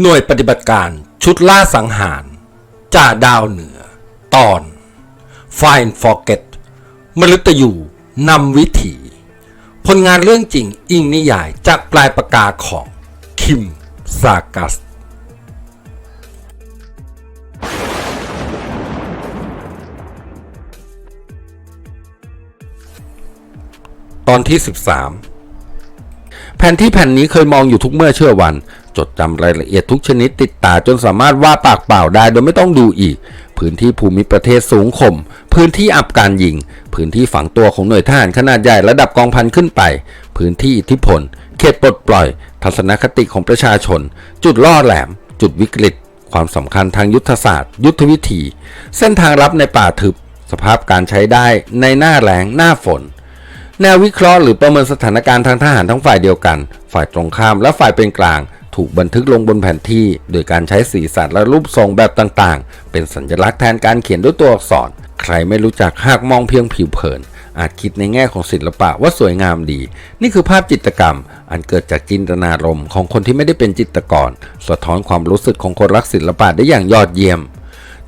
หน่วยปฏิบัติการชุดล่าสังหารจ่าดาวเหนือ ตอน Find Forget มฤตยูนำวิถี ผลงานเรื่องจริงอิงนิยายจากปลายปากกาของ คิมซากัส ตอนที่ 13 แผนที่แผ่นนี้เคยมองอยู่ทุกเมื่อเชื่อวัน จดจำรายละเอียดทุกชนิดติดตาจนสามารถว่าดปากเปล่าได้โดยไม่ต้องดูอีก พื้นที่ภูมิประเทศสูงข่ม พื้นที่อับการยิง พื้นที่ฝังตัวของหน่วยทหารขนาดใหญ่ระดับกองพันขึ้นไป พื้นที่อิทธิพล เขตปลดปล่อย ทัศนคติของประชาชน จุดล่อแหลม จุดวิกฤต ความสำคัญทางยุทธศาสตร์ ยุทธวิธี เส้นทางลับในป่าทึบ สภาพการใช้ได้ในหน้าแล้งหน้าฝน แนววิเคราะห์หรือประเมินสถานการณ์ทางทหารทั้งฝ่ายเดียวกัน ฝ่ายตรงข้ามและฝ่ายเป็นกลาง ถูกบันทึกลงบนแผนที่ โดยการใช้สีสันและรูปทรงแบบต่างๆ เป็นสัญลักษณ์แทนการเขียนด้วยตัวอักษร ใครไม่รู้จักหากมองเพียงผิวเผิน อาจคิดในแง่ของศิลปะว่าสวยงามดี นี่คือภาพจิตกรรม อันเกิดจากจินตนารมณ์ของคนที่ไม่ได้เป็นจิตรกร สะท้อนความรู้สึกของคนรักศิลปะได้อย่างยอดเยี่ยม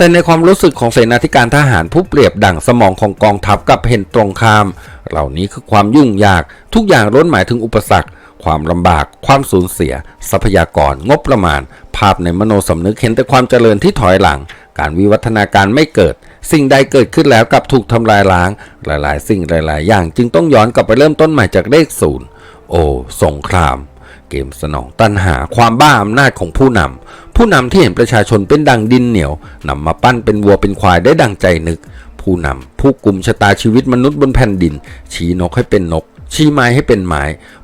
แต่ในความรู้สึกของเสนาธิการทหารผู้เปรียบดั่งสมองของกองทัพกับเห็นตรงข้าม เหล่านี้คือความยุ่งยากทุกอย่างล้วนหมายถึงอุปสรรค ความลำบาก ความสูญเสีย ทรัพยากร งบประมาณ ภาพในมโนสำนึกเห็นแต่ความเจริญที่ถอยหลัง การวิวัฒนาการไม่เกิด สิ่งใดเกิดขึ้นแล้วกับถูกทำลายล้าง หลาย ๆ สิ่งหลาย ๆ อย่างจึงต้องย้อนกลับไปเริ่มต้นใหม่จากเลขศูนย์โอ้สงคราม เกมสนองตันหาความบ้าอำนาจของผู้นำผู้นำที่เห็นประชาชนเป็นดังดินเหนียวนำมาปั้นเป็นวัวเป็นควายได้ดังใจนึก ผู้นำผู้กลุ่มชะตาชีวิตมนุษย์บนแผ่นดิน ชี้นกให้เป็นนก ชี้ไม้ให้เป็นไม้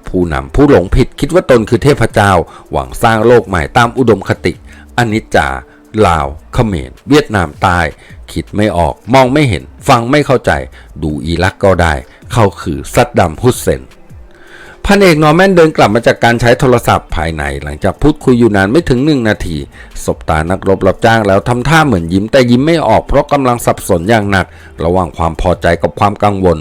ผู้นำผู้หลงผิดคิดว่าตนคือเทพเจ้า หวังสร้างโลกใหม่ตามอุดมคติอนิจจาลาวเขมร เวียดนามใต้คิดไม่ออก มองไม่เห็น ฟังไม่เข้าใจ ดูอีลักก็ได้ เขาคือซัดดัมฮุสเซน พันเอกนอร์แมนเดินกลับมาจากการใช้โทรศัพท์ภายใน หลังจากพูดคุยอยู่นานไม่ถึงหนึ่งนาทีสบตานักรบรับจ้างแล้วทำท่าเหมือนยิ้มแต่ยิ้มไม่ออกเพราะกำลังสับสนอย่างหนัก ระหว่างความพอใจกับความกังวล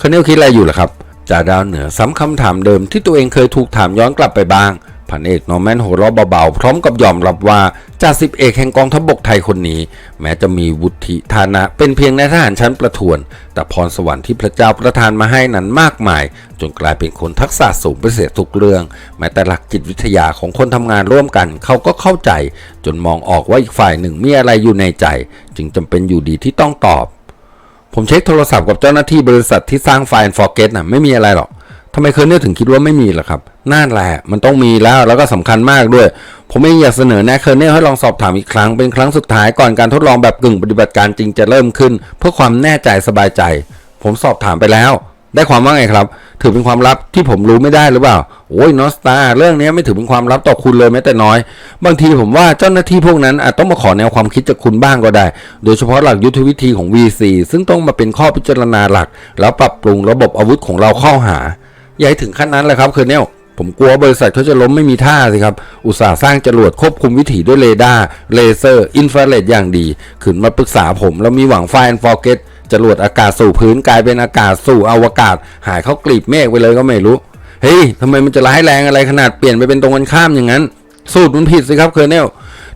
คาเนลคิดอะไรอยู่ล่ะครับจ่าดาวเหนือซ้ำคำถามเดิมที่ตัวเองเคยถูกถามย้อนกลับไปบ้าง พันเอกนอร์แมนหัวเราะเบาๆ พร้อมกับยอมรับว่าจ่าสิบเอกแห่งกองทัพบกไทยคนนี้ แม้จะมีวุฒิฐานะเป็นเพียงนายทหารชั้นประทวน แต่พรสวรรค์ที่พระเจ้าประทานมาให้นั้นมากมาย จนกลายเป็นคนทักษะสูงไปเสียทุกเรื่อง แม้แต่หลักจิตวิทยาของคนทำงานร่วมกัน เขาก็เข้าใจ จนมองออกว่าอีกฝ่ายหนึ่งมีอะไรอยู่ในใจ จึงจำเป็นอยู่ดีที่ต้องตอบ ผมเช็คโทรศัพท์กับเจ้าหน้าที่บริษัทที่สร้างไฟล์ Forget น่ะไม่มีอะไรหรอก ทำไมเคอร์เนลถึงคิดว่าไม่มีล่ะครับนั่นแหละมันต้องมีแล้วแล้วก็สำคัญมากด้วย ผมเองอยากเสนอแนะเคอร์เนลให้ลองสอบถามอีกครั้งเป็นครั้งสุดท้ายก่อนการทดลองแบบกึ่งปฏิบัติการจริงจะเริ่มขึ้น เพื่อความแน่ใจสบายใจ ผมสอบถามไปแล้ว ได้ความว่าไงครับ ถือเป็นความลับที่ผมรู้ไม่ได้หรือเปล่าโอ้ยนอสตาเรื่องนี้ไม่ถือเป็นความลับต่อคุณเลยแม้แต่น้อย บางทีผมว่าเจ้าหน้าที่พวกนั้นอาจต้องมาขอแนวความคิดจากคุณบ้างก็ได้ โดยเฉพาะหลักยุทธวิธีของ VC ซึ่งต้องมาเป็นข้อพิจารณาหลัก แล้วปรับปรุงระบบอาวุธของเราเข้าหา อย่าให้ถึงขั้นนั้นเลยครับเคอร์เนลผมกลัวบริษัทเขาจะล้มไม่มีท่าสิครับ อุตสาห์สร้างจรวดควบคุมวิถีด้วยเรดาร์ เลเซอร์ อินฟราเรดอย่างดี ขึ้นมาปรึกษาผมแล้วมีหวังไฟน์ฟอร์เกตจรวดอากาศสู่พื้นกลายเป็นอากาศสู่อวกาศ หายเข้ากลีบเมฆไปเลยก็ไม่รู้ เฮ้ยทำไมมันจะร้ายแรงอะไรขนาดเปลี่ยนไปเป็นตรงกันข้ามอย่างนั้น สูตรมันผิดสิครับเคอร์เนล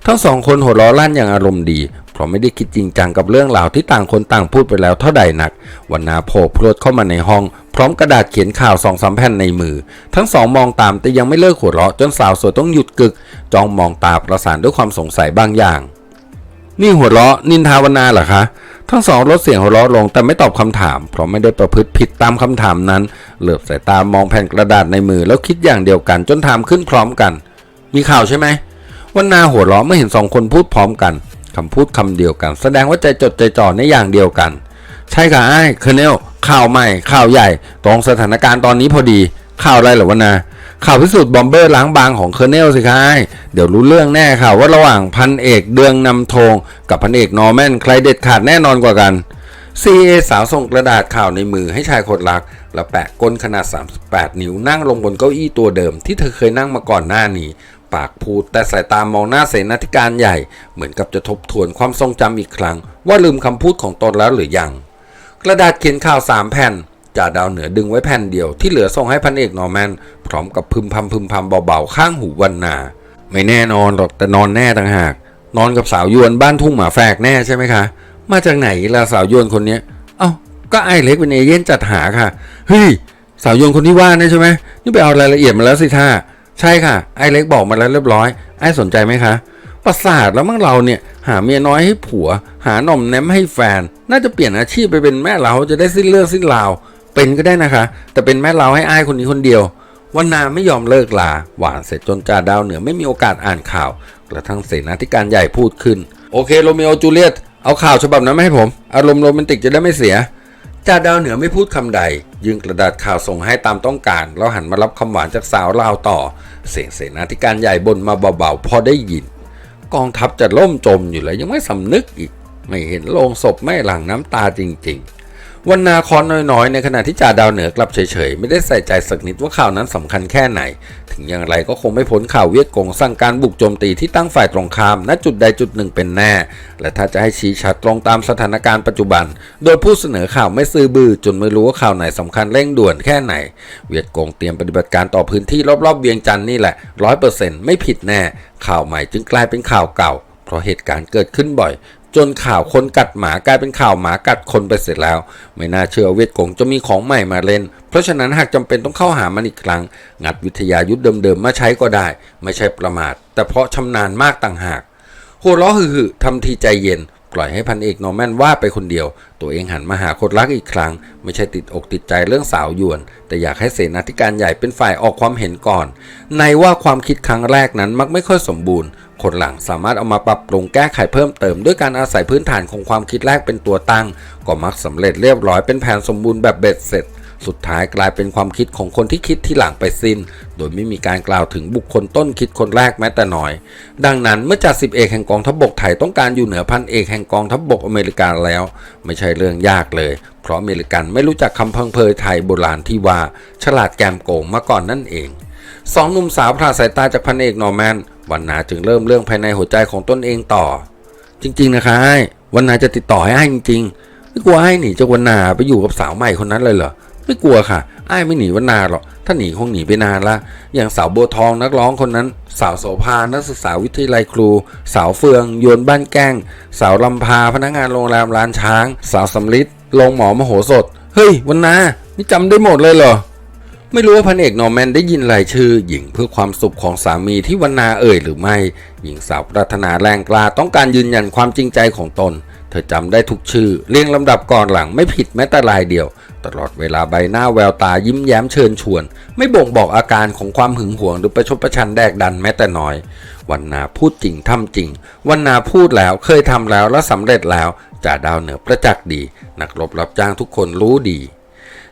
ทั้งสองคนหัวเราะลั่นอย่างอารมณ์ดี ราะไม่ได้คิดจริงจังกับเรื่องราวที่ต่างคนต่างพูดไปแล้วเท่าใดนักวันนาโผล่พรวดเข้ามาในห้อง พร้อมกระดาษเขียนข่าวสองสามแผ่นในมือ ทั้งสองมองตามแต่ยังไม่เลิกหัวเราะจนสาวสวยต้องหยุดกึก จ้องมองตาประสานด้วยความสงสัยบางอย่าง นี่หัวเราะนินทาวนาเหรอคะทั้งสองลดเสียงหัวเราะลงแต่ไม่ตอบคำถาม เพราะไม่ได้ประพฤติผิดตามคำถามนั้น เหลือบสายตามองแผ่นกระดาษในมือแล้วคิดอย่างเดียวกันจนถามขึ้นพร้อมกัน มีข่าวใช่ไหมวันนาหัวเราะเมื่อเห็นสองคนพูดพร้อมกัน คำพูดคำเดียวกัน แสดงว่าใจจดใจจ่อในอย่างเดียวกัน ใช่ค่ะไอ้คเนลข่าวใหม่ ข่าวใหญ่ ตรงสถานการณ์ตอนนี้พอดี ข่าวอะไรเหรอวันาข่าวพิสูจน์บอมเบอร์ล้างบางของเคอร์เนลสิคะไอ้เดี๋ยวรู้เรื่องแน่ค่ะว่าระหว่างพันเอกเดืองนำโทงกับพันเอกนอร์แมนใครเด็ดขาดแน่นอนกว่ากันซีเอสาวส่งกระดาษข่าวในมือให้ชายคนรัก แล้วแปะก้นขนาด 38 นิ้วนั่งลงบนเก้าอี้ตัวเดิมที่เธอเคยนั่งมาก่อนหน้านี้ ปากพูดแต่สายตามองหน้าเสนาธิการใหญ่ เหมือนกับจะทบทวนความทรงจำอีกครั้ง ว่าลืมคำพูดของตนแล้วหรือยัง กระดาษเขียนข่าวสามแผ่นจ่าดาวเหนือดึงไว้แผ่นเดียวที่เหลือส่งให้พันเอกนอร์แมนพร้อมกับพึมพำพึมพำเบาๆข้างหูวันนา ไม่แน่นอนหรอกแต่นอนแน่ต่างหาก นอนกับสาวยวนบ้านทุ่งหมาแฝกแน่ใช่ไหมคะ มาจากไหนล่ะสาวยวนคนนี้เอ้าก็ไอเล็กเป็นเอเย่นจัดหาค่ะเฮ้ยสาวยวนคนที่ว่านะใช่ไหมนี่ไปเอารายละเอียดมาแล้วสิท่า ใช่ค่ะ ไอเล็กบอกมาแล้วเรียบร้อย ไอสนใจไหมคะประสาทแล้วมั้งเราเนี่ยหาเมียน้อยให้ผัว หาหน่อมแนมให้แฟน น่าจะเปลี่ยนอาชีพไปเป็นแม่เราจะได้สิ้นเรื่องสิ้นราว เป็นก็ได้นะคะ แต่เป็นแม่เราให้อ้ายคนนี้คนเดียววันนาไม่ยอมเลิกลา หวานเสร็จจนจ่าดาวเหนือไม่มีโอกาสอ่านข่าวกระทั่งเสนาธิการใหญ่พูดขึ้น โอเคโรเมโอจูเลียตเอาข่าวฉบับนั้นมาให้ผม อารมณ์โรแมนติกจะได้ไม่เสีย จ่าดาวเหนือไม่พูดคำใด ยื่นกระดาษข่าวส่งให้ตามต้องการ แล้วหันมารับคำหวานจากสาวลาวต่อ เสียงเสนาธิการใหญ่บนมาเบาๆพอได้ยิน กองทัพจะล่มจมอยู่แล้วยังไม่สำนึกอีก ไม่เห็นโลงศพไม่หลั่งน้ำตาจริง ๆ วันนาคอนน้อยๆ ในขณะที่จ่าดาวเหนือกลับเฉยๆ ไม่ได้ใส่ใจสักนิดว่าข่าวนั้นสำคัญแค่ไหน ถึงอย่างไรก็คงไม่พ้นข่าวเวียดกงสั่งการบุกโจมตีที่ตั้งฝ่ายตรงข้าม ณจุดใดจุดหนึ่งเป็นแน่ และถ้าจะให้ชี้ชัดตรงตามสถานการณ์ปัจจุบัน โดยผู้เสนอข่าวไม่ซื้อบือจนไม่รู้ว่าข่าวไหนสำคัญเร่งด่วนแค่ไหน เวียดกงเตรียมปฏิบัติการต่อพื้นที่รอบๆเวียงจันทร์นี่แหละร้อยเปอร์เซ็นต์ไม่ผิดแน่ ข่าวใหม่จึงกลายเป็นข่าวเก่าเพราะเหตุการณ์เกิดขึ้นบ่อย จนข่าวคนกัดหมากลายเป็นข่าวหมากัดคนไปเสร็จแล้ว ไม่น่าเชื่อเวทกงจะมีของใหม่มาเล่น เพราะฉะนั้นหากจำเป็นต้องเข้าหามันอีกครั้ง งัดวิทยายุทธเดิมๆมาใช้ก็ได้ ไม่ใช่ประมาท แต่เพราะชำนาญมากต่างหากหัวล้อหือๆทำทีใจเย็น ปล่อยให้พันเอกนอร์แมนว่าไปคนเดียว ตัวเองหันมาหาคนรักอีกครั้ง ไม่ใช่ติดอกติดใจเรื่องสาวหยวน แต่อยากให้เสนาธิการใหญ่เป็นฝ่ายออกความเห็นก่อน ในว่าความคิดครั้งแรกนั้นมักไม่ค่อยสมบูรณ์คนหลังสามารถเอามาปรับปรุงแก้ไขเพิ่มเติม ด้วยการอาศัยพื้นฐานของความคิดแรกเป็นตัวตั้ง ก็มักสำเร็จเรียบร้อยเป็นแผนสมบูรณ์แบบเบ็ดเสร็จ สุดท้ายกลายเป็นความคิดของคนที่คิดที่หลังไปสิ้น โดยไม่มีการกล่าวถึงบุคคลต้นคิดคนแรกแม้แต่น้อย ดังนั้นเมื่อจ่าสิบเอกแห่งกองทัพบกไทยต้องการอยู่เหนือพันเอกแห่งกองทัพบกอเมริกาแล้ว ไม่ใช่เรื่องยากเลย เพราะอเมริกันไม่รู้จักคำพังเพยไทยโบราณที่ว่า ฉลาดแกมโกงมาก่อนนั่นเองสองหนุ่มสาวพลาดสายตาจากพันเอกนอร์แมนวันนาจึงเริ่มเรื่องภายในหัวใจของตนเองต่อ จริง ๆ นะคะไอ้วันนาจะติดต่อให้ไอ้จริงๆไม่กลัวไอ้หนีจากวันนาไปอยู่กับสาวใหม่คนนั้นเลยเหรอ ไม่กลัวค่ะไอ้ไม่หนีวันนาหรอก ถ้าหนีคงหนีไปนานละ อย่างสาวโบวทองนักร้องคนนั้น สาวโสภา นักศึกษาวิทยาลัยครู สาวเฟือง โยนบ้านแก้ง สาวลำพา พนักงานโรงแรมร้านช้าง สาวสำลิดโรงหมอมโหสถ เฮ้ยวันนา นี่จำได้หมดเลยเหรอ ไม่รู้ว่าพันเอกนอร์แมนได้ยินรายชื่อ หญิงเพื่อความสุขของสามีที่วันนาเอ่ยหรือไม่ หญิงสาวปรารถนาแรงกล้าต้องการยืนยันความจริงใจของตนเธอจำได้ทุกชื่อ เรียงลำดับก่อนหลังไม่ผิดแม้แต่รายเดียว ตลอดเวลาใบหน้าแววตายิ้มแย้มเชิญชวน ไม่บ่งบอกอาการของความหึงหวงหรือประชดประชันแดกดันแม้แต่น้อย วันนาพูดจริงทำจริง วันนาพูดแล้วเคยทำแล้วและสำเร็จแล้วจ่าดาวเหนือประจักษ์ดี นักรบรับจ้างทุกคนรู้ดี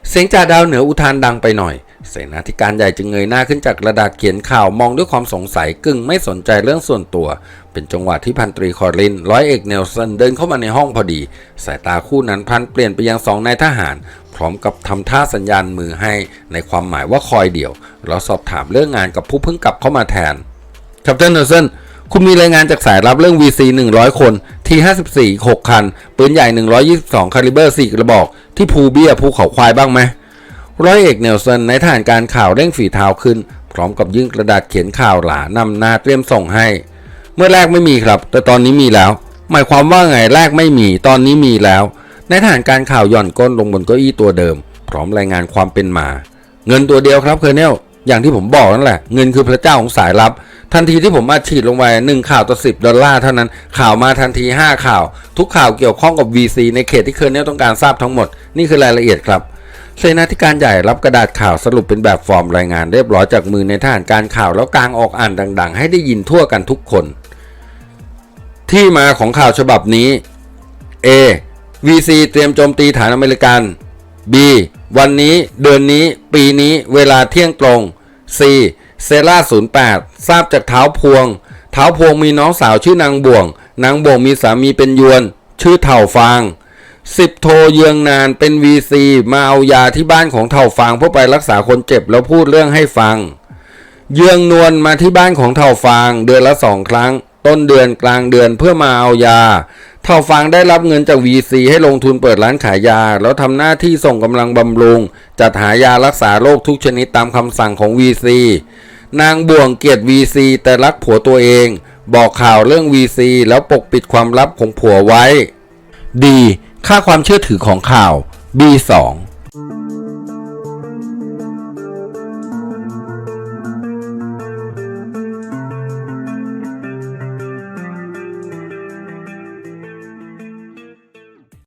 เสียงจ่าดาวเหนืออุทานดังไปหน่อย เสนาธิการใหญ่จึงเงยหน้าขึ้นจากกระดาษเขียนข่าวมองด้วยความสงสัยกึ่งไม่สนใจเรื่องส่วนตัว เป็นจังหวะที่พันตรีคอรินร้อยเอกเนลสันเดินเข้ามาในห้องพอดี สายตาคู่นั้นพันเปลี่ยนไปยังสองนายทหาร พร้อมกับทำท่าสัญญาณมือให้ในความหมายว่าคอยเดี่ยว แล้วสอบถามเรื่องงานกับผู้เพิ่งกลับเข้ามาแทนครับท่านเนลสันคุณมีรายงานจากสายรับเรื่อง VC 100 คน T54 6 คัน ปืนใหญ่ 122 คาลิเบอร์ 4 กระบอก ที่ภูเบียภูเขาควายบ้างไหมร้อยเอกเนลสันในฐานการข่าวเร่งฝีเท้าขึ้น พร้อมกับยื่นกระดาษเขียนข่าวหลานำหน้าเตรียมส่งให้ เมื่อแรกไม่มีครับ แต่ตอนนี้มีแล้ว หมายความว่าไงแรกไม่มี ตอนนี้มีแล้ว ในฐานการข่าวหย่อนก้นลงบนเก้าอี้ตัวเดิม พร้อมรายงานความเป็นมา เงินตัวเดียวครับเคอร์เนลอย่างที่ผมบอกนั่นแหละ เงินคือพระเจ้าของสายลับ ทันทีที่ผมมาฉีดลงไปหนึ่งข่าวต่อสิบดอลลาร์เท่านั้น ข่าวมาทันที 5 ข่าว ทุกข่าวเกี่ยวข้องกับ VC ในเขตที่เคอร์เนลต้องการทราบทั้งหมด นี่คือรายละเอียดครับเสนาธิการใหญ่รับกระดาษข่าวสรุปเป็นแบบฟอร์มรายงานเรียบร้อยจากมือในทหารการข่าวแล้วกลางออกอ่านดัง ๆ ให้ได้ยินทั่วกันทุกคน ที่มาของข่าวฉบับนี้ A VC เตรียมโจมตีฐานอเมริกัน B วันนี้เดือนนี้ ปีนี้เวลาเที่ยงตรง C เซล่า08 ทราบจากเท้าพวง เท้าพวงมีน้องสาวชื่อนางบ่วง นางบ่วงมีสามีเป็นยวน ชื่อเถ่าฟางสิบโทเยืองนานเป็น VC มาเอายาที่บ้านของเถ่าฟางเพื่อไปรักษาคนเจ็บแล้วพูดเรื่องให้ฟัง เยืองนวลมาที่บ้านของเถ่าฟางเดือนละสองครั้ง ต้นเดือนกลางเดือนเพื่อมาเอายาเถ่าฟางได้รับเงินจาก VC ให้ลงทุนเปิดร้านขายยา แล้วทำหน้าที่ส่งกำลังบำรุง จัดหายารักษาโรคทุกชนิดตามคำสั่งของ VC นางบ่วงเกลียด VC แต่รักผัวตัวเอง บอกข่าวเรื่อง VC แล้วปกปิดความลับของผัวไว้ D ค่าความเชื่อถือของข่าว B2